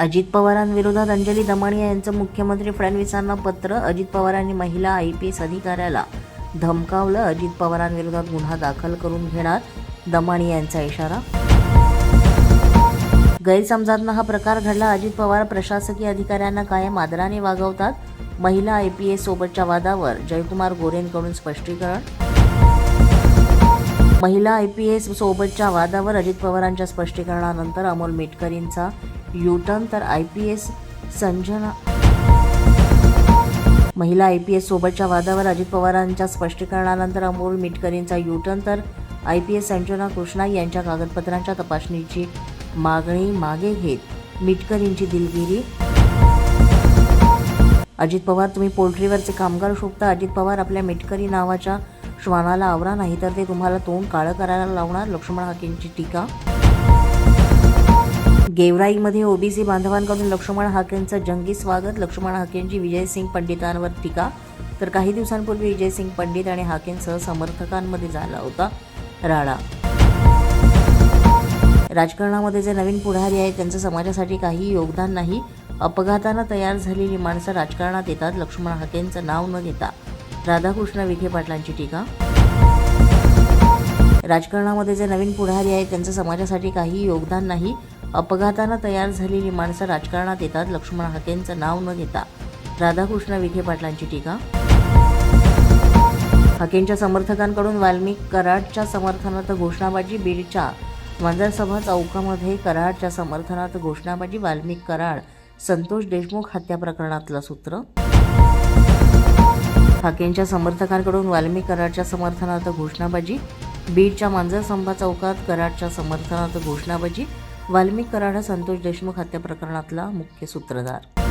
अजित पवारांविरोधात अंजली दमानिया यांचं मुख्यमंत्री फडणवीसांना पत्र अजित पवारांनी महिला आय पी एस अधिकाऱ्याला. धमकावलं अजित पवारांविरोधात गुन्हा दाखल करून घेणार दमानिया यांचा इशारा. गैरसमजातनं हा प्रकार घडला अजित पवार प्रशासकीय अधिकाऱ्यांना कायम आदराने वागवतात. महिला आय पी एस सोबतच्या वादावर जयकुमार गोरेंकडून स्पष्टीकरण. महिला आय पी एस सोबतच्या वादावर अजित पवारांच्या स्पष्टीकरणानंतर अमोल मेटकरींचा युटर्न तर आय पी एस संजना. महिला आय पी एस सोबतच्या वादावर अजित पवारांच्या स्पष्टीकरणानंतर अमोल मिटकरींचा युटर्न तर I P S Sanjana Krishna यांच्या कागदपत्रांच्या तपासणीची मागणी मागे घेत मिटकरींची दिलगिरी. अजित पवार तुम्ही पोल्ट्रीवरचे कामगार शोधता अजित पवार आपल्या मिटकरी नावाच्या श्वानाला आवरा नाही तर ते तुम्हाला तोंड काळं करायला लावणार? लक्ष्मण हाकेंची टीका गेवराईमध्ये ओबीसी बांधवांकडून लक्ष्मण हाकेंचं जंगी स्वागत. लक्ष्मण हाकेंची विजयसिंग पंडितांवर टीका. तर काही दिवसांपूर्वी विजयसिंग पंडित आणि हाकेंसह समर्थकांमध्ये झाला होता राडा. राजकारणामध्ये जे नवीन पुढारी आहेत त्यांचं समाजासाठी काही योगदान नाही. अपघातानं तयार झालेली माणसं राजकारणात येतात. लक्ष्मण हाकेंचं नाव न घेता राधाकृष्ण विखे पाटलांची टीका. राजकारणामध्ये जे नवीन पुढारी आहेत त्यांचं समाजासाठी काही योगदान नाही. अपघातानं तयार झालेली माणसं राजकारणात येतात. लक्ष्मण हाकेंचं नाव न घेता. राधाकृष्ण विखे पाटलांची टीका. हाकेंच्या समर्थकांकडून वाल्मिक कराडच्या समर्थनात घोषणाबाजी. बीडच्या मंदरसभा चौकामध्ये कराडच्या समर्थनात घोषणाबाजी. वाल्मिक कराड संतोष देशमुख हत्या प्रकरणातलं सूत्र. हाकेंच्या समर्थकांकडून वाल्मिक कराडच्या समर्थनात घोषणाबाजी. बीडच्या मांजरसंभा चौकात कराडच्या समर्थनात घोषणाबाजी. वाल्मिक कराड संतोष देशमुख हत्या प्रकरणातला मुख्य सूत्रधार.